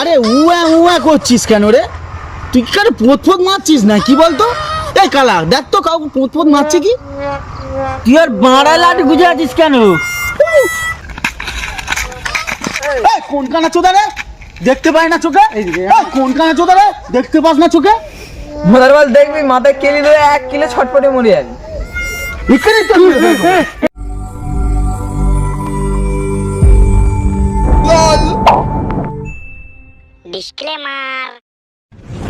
আরে উয়া উয়া করছিস কেন রে? তুই কি কারে পোত পোত মারছিস না? কি বলতো? এই কালা দেখ তো কাউকে পোত পোত মারছে কি? তুই আর বাঁড়া লাঠি গুজে আছিস কেন? কোন কানা চোদা রে? দেখতে পাই না চোখে? কোন কানা চোদা রে? দেখতে পাস না চোখে? ভোদার বল দেখবি মাথায় কেলি ধরে এক কিলো ছটপটে মরে যাবি। এখানে ডিসক্লেমার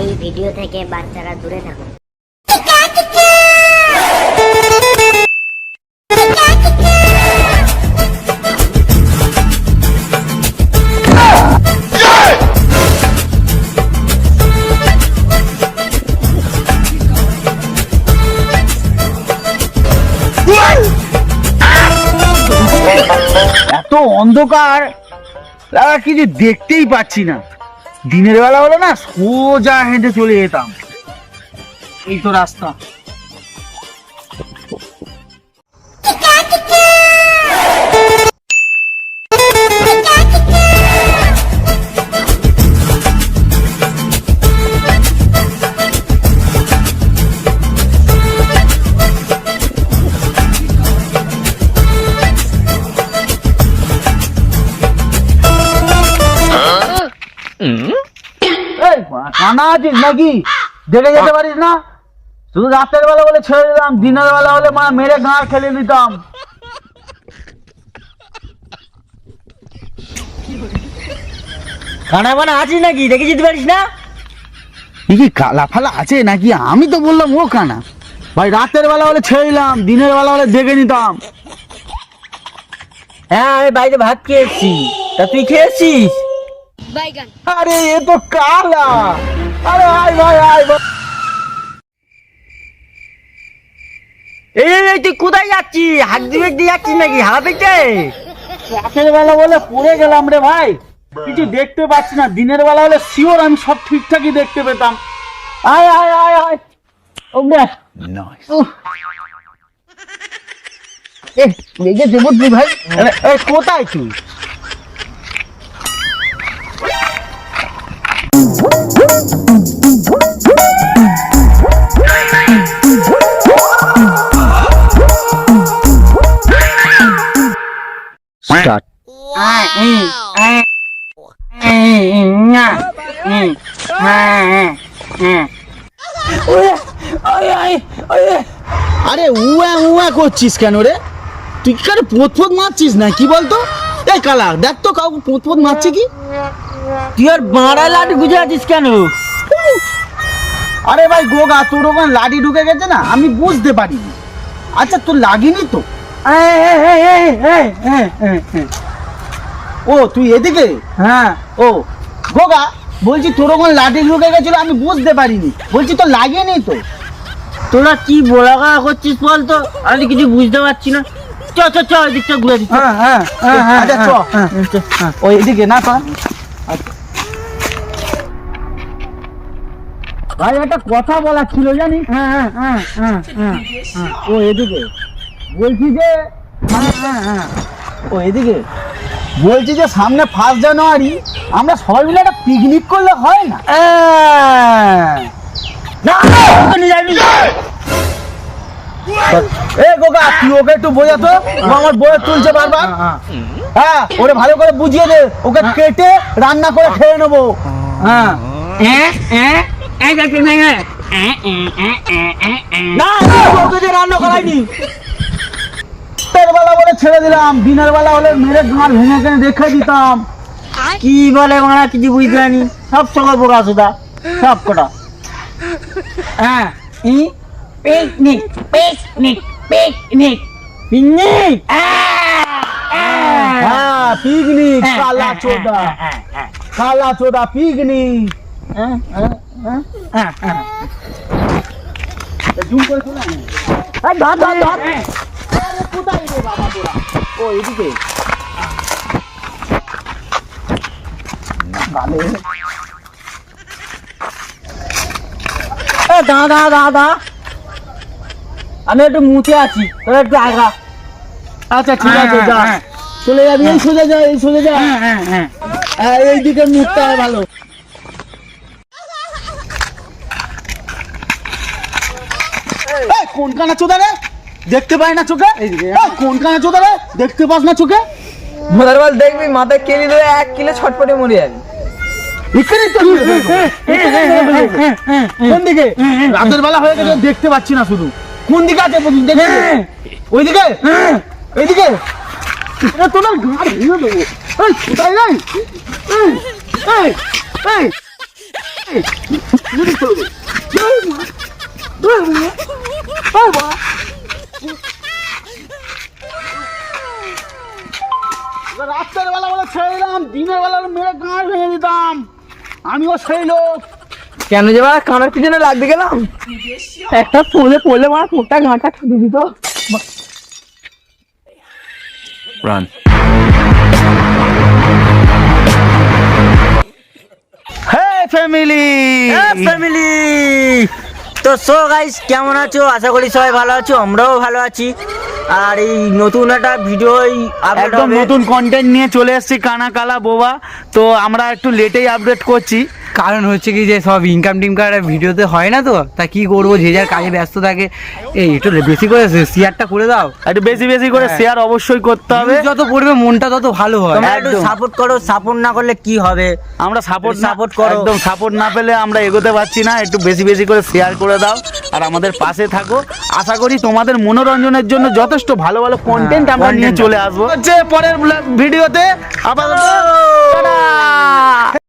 এই ভিডিও থেকে বাচ্চারা দূরে থাকুন। এত অন্ধকার লাগা কিছু দেখতেই পাচ্ছি না। দিনের বেলা হলো না সোজা হেঁটে চলে যেতাম। এই তো রাস্তা। কানা আছিস নাকি? দেখে যেতে পারিস না? শুধু রাতের বেলা বলে ছেড়ে দিতাম দিনের বেলা হলে মা মেরে গাঁড় খেলে নিতাম। কানা বানা আছিস নাকি? দেখে যেতে পারিস না? কি কি কালা ফালা আছে নাকি? আমি তো বললাম ও কানা। ভাই রাতের বেলা হলে ছেড়ে দিলাম দিনের বেলা হলে দেখে নিতাম। হ্যাঁ আমি বাইরে ভাত খেয়েছি তা তুই খেয়েছিস আরে এ তো কালা। আরে আয় ভাই আয় ভাই। এই তুই কোথায় যাচ্ছিস? হাত দিয়ে দিয়ে যাচ্ছিস নাকি? দেখতে রাতের বেলা বলে পড়ে গেলাম রে ভাই। কিছু দেখতে পাচ্ছি না। দিনের বেলা হলে শিওর আমি সব ঠিকঠাকই দেখতে পেতাম। আয় আয় আয় আয়। ওমরে। এ দেবো ভাই। কোথায় তুই? স্টার্ট আরে উয়া উয়া করছিস কেন রে? তুই কি কারে পোত পোত মারছিস না কি বলতো? এই কালা দেখ তো কাউকে পোত পোত মারছে কি? তুই আর বাঁড়া লাঠি গুজে আছিস কেন? আরে ভাই গোগা তোর ওখানে লাঠি ঢুকে গেছে না? আমি বুঝতে পারিনি। আচ্ছা তোর লাগিনি তো। ও তুই এদিকে? হ্যাঁ। ও গোগা বলছি তোর ওখানে লাঠি ঢুকে গেছিল আমি বুঝতে পারিনি। বলছি তো লাগেনি তো? তোরা কি বলাগা করছিস বল তো আমি কিছু বুঝতে পারছি না। চ চ চ ওই দিকটা ঘুরে দিচ্ছি। হ্যাঁ হ্যাঁ হ্যাঁ হ্যাঁ আচ্ছা চ ও এদিকে না পা ভাই একটা কথা বলার ছিল জানিস হ্যাঁ হ্যাঁ হ্যাঁ ও এদিকে। বলছি যে ও এদিকে। বলছি যে সামনে ফার্স্ট জানুয়ারি আমরা সবাই মিলে একটা পিকনিক করলে হয় না? এ! গোগা তুই ওকে একটু বোঝাতো আমার বয়ে তুলছে বারবার। হ্যাঁ ওরে ভালো করে বুঝিয়ে দে ওকে কেটে রান্না করে খেয়ে নেব হ্যাঁ না না, ওকে দিয়ে রান্না করাইনি বেলা বলে ছেড়ে দিলাম দিনের বেলা হলে মেরে ভেঙে রেখে দিতাম কি বলে মারা কিছু বুঝতে পারিনি সব সকল বোকা সুদা সব কটা হ্যাঁ ই পিকনিক পিকনিক পিকনিক পিকনিক হ্যাঁ। পিকনিক কালা চোদা। কালা চোদা পিকনিক জুম করে শোনা? ধর ধর ধর। কোথায় রে বাবা তোরা? ও এদিকে। এ দাঁড়া দাঁড়া দাঁড়া দাঁড়া আমি একটু মুছে আছি তোরা একটু আগা আচ্ছা ঠিক আছে যা। চলে যাবি এই সোজা যা এই সোজা যা। হ্যাঁ হ্যাঁ হ্যাঁ। এইদিকে মুখটা ভালো। কোন কানা চোদা রে দেখতে পাই না চোখে? কোন কানা চোদা রে দেখতে পাস না চোখে? দেখবি মাথায় কেলি ধরে এক কিলো ছটপটে মরে যাবি। কোন দিকে? রাতের বেলা হয়ে গেছে দেখতে পাচ্ছি না শুধু। কোন দিকে আছে ওইদিকে? এইদিকে? এটা তোমার গাড় ভেঙে দেবো এই কোথায় নাই এই এই এই এই, এদিকে চলে দে। এই মা, এই মা, এই মা। এবার রাতের বেলা বলে ছেড়ে দিলাম দিনের বেলা মেরে গাঁড় ভেঙে দিতাম আমিও সেই লোক কেন যে বাড়া কানার পিছনে লাগতে গেলাম একটা পড়লে পড়লে মারা কোনটা গাঁটা ঠুকে দিত Run. হে ফ্যামিলি ফ্যামিলি তো সো গাইস কেমন আছো? আশা করি সবাই ভালো আছো আমরাও ভালো আছি। আর এই নতুন একটা ভিডিও একদম নতুন কন্টেন্ট নিয়ে চলে এসেছি কানা কালা বোবা। তো আমরা একটু লেটেই আপডেট করছি। কারণ হচ্ছে কি যে সব ইনকাম টিমকার ভিডিওতে হয় না তো তা কি করব? যে যার কাজে ব্যস্ত থাকে। এই একটু বেশি করে শেয়ারটা করে দাও। একটু বেশি বেশি করে হ্যাঁ। শেয়ার অবশ্যই করতে হবে। যত পড়বে মনটা তত ভালো হয়। তোমরা একটু সাপোর্ট করো সাপোর্ট না করলে কি হবে? আমরা সাপোর্ট support করো। একদম সাপোর্ট না পেলে আমরা এগোতে পারছি না। একটু বেশি বেশি করে শেয়ার করে দাও। আর আমাদের পাশে থাকো। আশা করি তোমাদের মনোরঞ্জনের জন্য যথেষ্ট ভালো ভালো কন্টেন্ট আমরা নিয়ে চলে আসব। হচ্ছে পরের ভিডিওতে টাটা!